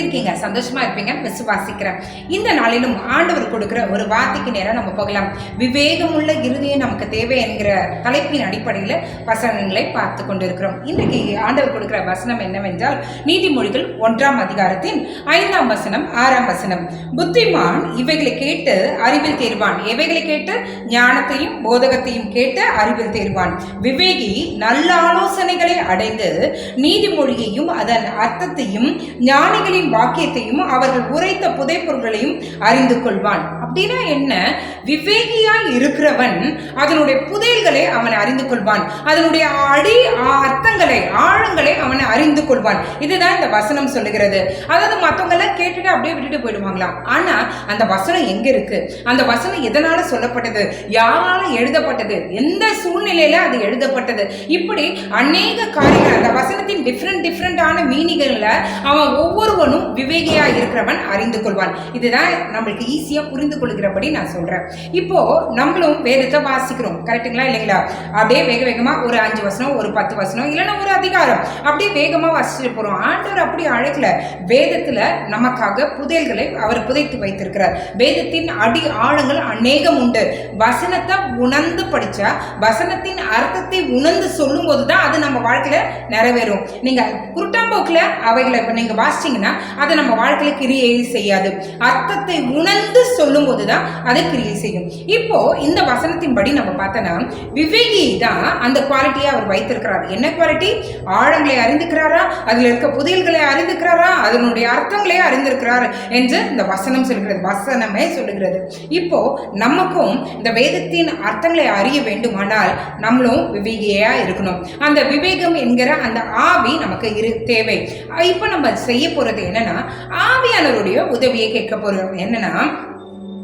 இருக்கீங்க சந்தோஷமா இருப்பீங்க. விசுவாசிக்கிறேன். இந்த நாளிலும் ஆண்டவர் கொடுக்கிற ஒரு வார்த்தைக்கு நேரம் நம்ம போகலாம். விவேகமுள்ள இருதயம் நமக்கு தேவை என்கிற தலைப்பின் அடிப்படையில் வசனங்களை பார்த்து கொண்டிருக்கிறோம். இன்றைக்கு ஆண்டவர் கொடுக்குற வசனம் என்னவென்றால் நீதிமொழிகள் ஒன்றாம் அதிகாரத்தின் ஐந்தாம் வசனம் ஆறாம் வசனம். புத்திமான் இவைகளை கேட்டு அறிவில் தேர்வான் எவைகளை கேட்டு? ஞானத்தையும் போதகத்தையும் கேட்டு அறிவில் தேர்வான் விவேகி நல்ல ஆலோசனைகளை அடைந்து நீதிமொழியையும் அதன் அர்த்தத்தையும் ஞானிகளின் வாக்கியத்தையும் அவர்கள் உரைத்த புதைப்பொருள்களையும் அறிந்து கொள்வான். அப்படின்னா என்ன? விவேகியாய் இருக்கிறவன் அதனுடைய புதையல்களை அவன் அறிந்து கொள்வான். அதனுடைய அடி அர்த்தங்களை ஆழங்களை அவன் அறிந்து கொள்வான். இதுதான் இந்த வசனம் சொல்லுகிறது. அதாவது மற்றவங்க எல்லாம் கேட்டுட்டு அப்படியே விட்டுட்டு போயிடுவாங்களாம் ஆனா அந்த வசனம் எங்க இருக்கு? அந்த வசனம் எதனால சொல்லப்பட்டது? யாரால எழுதப்பட்டது? எந்த சூழ்நிலையில அது எழுதப்பட்டது? இப்படி அநேக காரியங்கள் அந்த வசனத்தின் டிஃப்ரெண்ட் டிஃப்ரெண்டான மீனிங்கள்ல அவன் ஒவ்வொருவனும் விவேகியா இருக்கிறவன் அறிந்து கொள்வான். இதுதான் நம்மளுக்கு ஈஸியா புரிந்து கொள்கிறபடி நான் சொல்றேன். இப்போ நம்மளும் வேதத்தை வாசிக்கிறோம். கரெக்டுங்களா இல்லைங்களா? அப்படியே வேக வேகமா ஒரு அஞ்சு வசனம் ஒரு பத்து வசனம் இல்லைன்னா ஒரு அதிகாரம். அப்படியே வேகமா வாசிச்சுட்டு போறோம். ஆண்டவர் அப்படி அழைக்கல. வேதத்துல நமக்காக புதையல்களை அவர் புதைத்து வைத்திருக்கிறார். வேதத்தின் அடி ஆழங்கள் அநேகம் உண்டு. வசனத்தை உணர்ந்து படிச்சா வசனத்தின் அர்த்தத்தை உணர்ந்து சொல்லும் போதுதான் அது நம்ம வாழ்க்கையில நிறைவேறும். நீங்க குருட்டாம்போக்கில் அவைகளை இப்ப நீங்க வாசிச்சீங்கன்னா அதை நம்ம வாழ்க்கையில கிரியை செய்யாது. அர்த்தத்தை உணர்ந்து சொல்லும் போதுதான் அதை கிரியை செய்யும். இப்போ இந்த வசனத்தின்படி நம்ம பார்த்தோன்னா விவேகி தான் அந்த குவாலிட்டியை அவர் வைத்திருக்கிறார். என்ன குவாலிட்டி ஆழங்களை அறிந்துக்கிறாரா அதில் இருக்க புதையல்களை அறிந்துக்கிறாரா அதனுடைய அர்த்தங்களையே அறிந்திருக்கிறார் என்று இந்த வசனம் சொல்கிறது வசனமே சொல்லுகிறது. இப்போ நமக்கும் இந்த வேதத்தின் அர்த்தங்களை அறிய வேண்டுமானால் நம்மளும் விவேகியா இருக்கணும். அந்த விவேகம் என்கிற அந்த ஆவி நமக்கு இரு தேவை. இப்போ நம்ம செய்ய போகிறது என்னன்னா ஆவியானவருடைய உதவியை கேட்க போகிறோம் என்னன்னா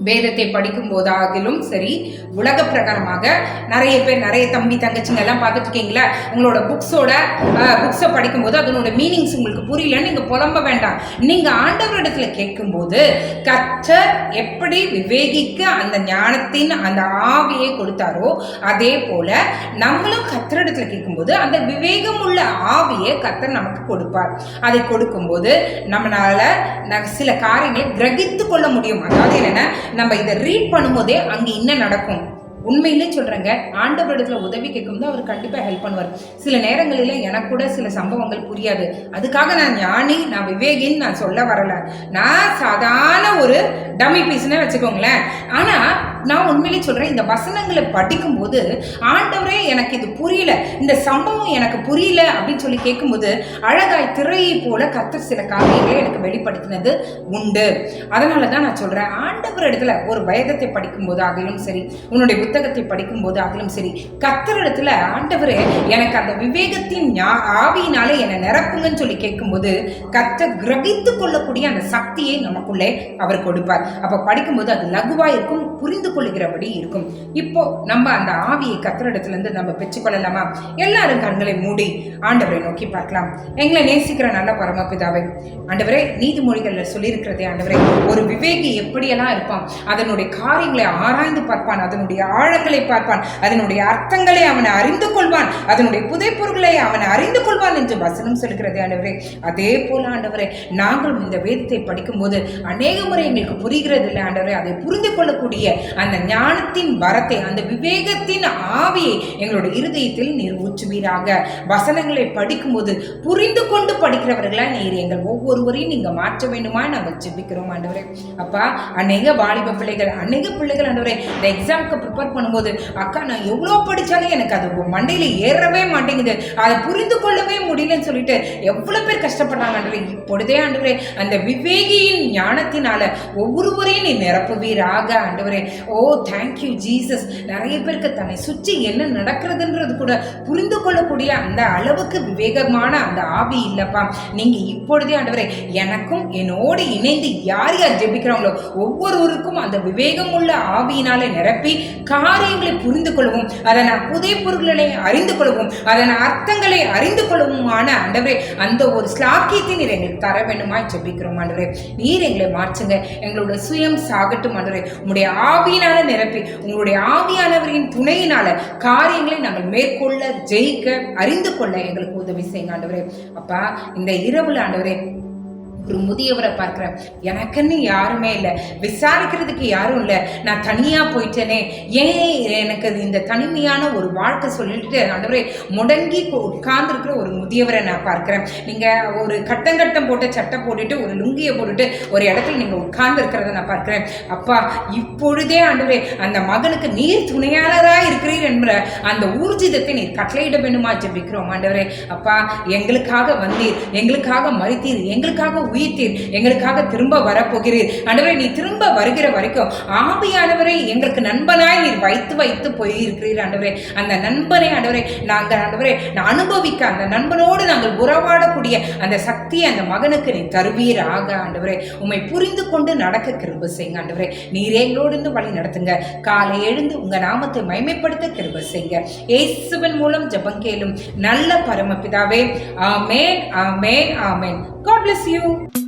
வேதத்தை படிக்கும் போதாகிலும் சரி உலக பிரகாரமாக நிறைய பேர் நிறைய தம்பி தங்கச்சிங்க எல்லாம் பார்த்துட்டு இருக்கீங்களா? உங்களோட புக்ஸோட புக்ஸை படிக்கும்போது அதனோட மீனிங்ஸ் உங்களுக்கு புரியலன்னு நீங்கள் புலம்ப வேண்டாம். நீங்கள் ஆண்டவரிடத்துல கேட்கும்போது கர்த்தர் எப்படி விவேகிக்க அந்த ஞானத்தின் அந்த ஆவியை கொடுத்தாரோ அதே போல நம்மளும் கர்த்தரிடத்துல கேட்கும்போது அந்த விவேகம் உள்ள ஆவியை கத்தர் நமக்கு கொடுப்பார். அதை கொடுக்கும்போது நம்மளால ந- சில காரியங்களை கிரகித்து கொள்ள முடியும். அதாவது என்னென்ன நம்ம இதை ரீட் பண்ணும்போதே அங்கே என்ன நடக்கும்? உண்மையிலே சொல்கிறேங்க ஆண்டவரிடத்தில் உதவி கேட்கும்போது அவர் கண்டிப்பாக ஹெல்ப் பண்ணுவார். சில நேரங்களில் எனக்கு கூட சில சம்பவங்கள் புரியாது. அதுக்காக நான் ஞானி நான் விவேகின்னு நான் சொல்ல வரல. நான் சாதாரண ஒரு டம்மி பீஸ்னே வச்சுக்கோங்களேன். ஆனால் நான் உண்மையிலே சொல்கிறேன் இந்த வசனங்களை படிக்கும்போது ஆண்டவரே எனக்கு இது புரியல இந்த சம்பவம் எனக்கு புரியல அப்படின்னு சொல்லி கேட்கும்போது அழகாய் திரையை போல கத்தர் சில காரியங்களை எனக்கு வெளிப்படுத்தினது உண்டு. அதனால தான் நான் சொல்கிறேன் ஆண்டவர் இடத்துல ஒரு வேதத்தை படிக்கும் அதிலும் சரி உன்னுடைய புத்தகத்தை படிக்கும்போது அதிலும் சரி கத்தர் இடத்துல ஆண்டவரே எனக்கு அந்த விவேகத்தின் ஆவியினாலே என்னை நிரப்புங்கன்னு சொல்லி கேட்கும்போது கத்தர் கிரகித்து கொள்ளக்கூடிய அந்த சக்தியை நமக்குள்ளே அவர் கொடுப்பார். அப்போ படிக்கும்போது அது லகுவாக இருக்கும் புரிந்து கொள்கிறபடி இருக்கும். இப்போ நம்ம அந்த ஆவியை கத்தரிடத்துல இருந்து நம்ம பெற்றுக்கொள்ளலாமா? எல்லாரும் கண்களை மூடி ஆண்டவரை நோக்கி பார்க்கலாம். எங்களை நேசிக்கிற நல்ல பரமபிதாவை ஆண்டவரே நீதிமொழிகளில் சொல்லியிருக்கிறதே ஆண்டவரே ஒரு விவேகி எப்படியெல்லாம் இருப்பான்? அதனுடைய காரியங்களை ஆராய்ந்து பார்ப்பான் அதனுடைய ஆழங்களை பார்ப்பான் அதனுடைய அர்த்தங்களை அவன் அறிந்து கொள்வான் அதனுடைய புதைப்பொருட்களை அவன் அறிந்து கொள்வான் என்று வசனம் சொல்கிறதே ஆண்டவரே. அதே போல ஆண்டவரே நாங்களும் இந்த வேதத்தை படிக்கும்போது அநேக முறை எங்களுக்கு புரிகிறது இல்லை ஆண்டவரே அதை புரிந்து கொள்ளக்கூடிய அந்த ஞானத்தின் வரத்தை அந்த விவேகத்தின் ஆவியை எங்களோட இருதயத்தில் நீர் ஊற்றுவீராக வசனங்களை படிக்கும்போது புரிந்து கொண்டு படிக்கிறவர்களா நீர். எங்கள் ஒவ்வொருவரையும் நீங்க மாற்ற வேண்டுமா? நாங்கள் ஜெபிக்கிறோம் ஆண்டவரே. அப்பா அநேக வாலிப பிள்ளைகள் அநேக பிள்ளைகள் ஆண்டவரே. இந்த எக்ஸாமுக்கு ப்ரிப்பேர் பண்ணும்போது அக்கா நான் எவ்வளோ படிச்சாலும் எனக்கு அது மண்டையில ஏறவே மாட்டேங்குது. அதை புரிந்து கொள்ளவே முடியலன்னு சொல்லிட்டு எவ்வளோ பேர் கஷ்டப்படுறாங்க ஆண்டவரே. இப்பொழுதே ஆண்டவரே அந்த விவேகியின் ஞானத்தினால ஒவ்வொருவரையும் நீ நிரப்புவீராக ஆண்டவரே. ஓ தேங்க்யூ ஜீசஸ் நிறைய பேருக்கு தன்னை சுற்றி என்ன நடக்கிறதுன்றது கூட புரிந்து கொள்ளக்கூடிய அந்த அளவுக்கு விவேகமான அந்த ஆவி இல்லைப்பா. நீங்கள் இப்பொழுதே ஆண்டவரே எனக்கும் என்னோடு இணைந்து யார் யார் ஜெபிக்கிறாங்களோ ஒவ்வொருவருக்கும் அந்த விவேகம் உள்ள ஆவியினாலே நிரப்பி காரியங்களை புரிந்து கொள்ளவும் அதன் புதை பொருள்களை அறிந்து கொள்ளவும் அதன் அர்த்தங்களை அறிந்து கொள்ளவுமான ஆண்டவரே அந்த ஒரு ஸ்லாக்கியத்தை நீர் எங்களுக்கு தர வேண்டுமா ஜெபிக்கிறோம் ஆண்டவரே. நீர் எங்களை மாற்றுங்க. எங்களோட சுயம் சாகட்டும் ஆண்டவரே. உங்களுடைய ஆவியினால நிரப்பி உங்களுடைய ஆவியானவரின் துணையினால காரியங்களை நாங்கள் மேற்கொள்ள ஜெயிக்க அறிந்து கொள்ள எங்களுக்கு உதவி செய்யுங்க ஆண்டவரே. அப்பா இந்த இரவுல ஆண்டவரே ஒரு முதியவரை பார்க்குறேன். எனக்குன்னு யாருமே இல்லை. விசாரிக்கிறதுக்கு யாரும் இல்லை. நான் தனியாக போயிட்டேனே. ஏன் எனக்கு இந்த தனிமையான ஒரு வாழ்க்கை சொல்லிட்டு ஆண்டவரே முடங்கி உட்கார்ந்துருக்கிற ஒரு முதியவரை நான் பார்க்குறேன். நீங்கள் ஒரு கட்டங்கட்டம் போட்ட சட்டை போட்டுட்டு ஒரு லுங்கியை போட்டுட்டு ஒரு இடத்துல நீங்கள் உட்கார்ந்து இருக்கிறத நான் பார்க்குறேன். அப்பா இப்பொழுதே ஆண்டவரே அந்த மகனுக்கு நீர் துணையாளராக இருக்கிறீர் என்ற அந்த ஊர்ஜிதத்தை நீர் கட்டளையிட வேண்டுமா ஜெபிக்கிறோம் ஆண்டவரே. அப்பா எங்களுக்காக வந்தீர். எங்களுக்காக மறித்தீர் எங்களுக்காக உயிர்த்தீர். எங்களுக்காக திரும்ப வரப்போகிறீர். ஆண்டவரே நீ திரும்ப வருகிற வரைக்கும் ஆவியானவரை எங்களுக்கு நண்பனாய் நீர் வைத்து வைத்து போயிருக்கிறீர் ஆண்டவரே. அந்த நண்பனை ஆண்டவரே நாங்கள் ஆண்டவரே நான் அனுபவிக்க அந்த நண்பனோடு நாங்கள் உறவாடக்கூடிய அந்த சக்தியை அந்த மகனுக்கு நீ தருவீராக ஆண்டவரே. உண்மை புரிந்து கொண்டு நடக்க கிருப செய்யுங்க ஆண்டவரே. நீரே எங்களோடு இருந்து வழி நடத்துங்க. காலை எழுந்து உங்க நாமத்தை மைமைப்படுத்த கிருப செய்யுங்க. ஏசுவன் மூலம் ஜபங்கேலும் நல்ல பரமபிதாவே ஆமேன் ஆமேன் ஆமேன். God bless you.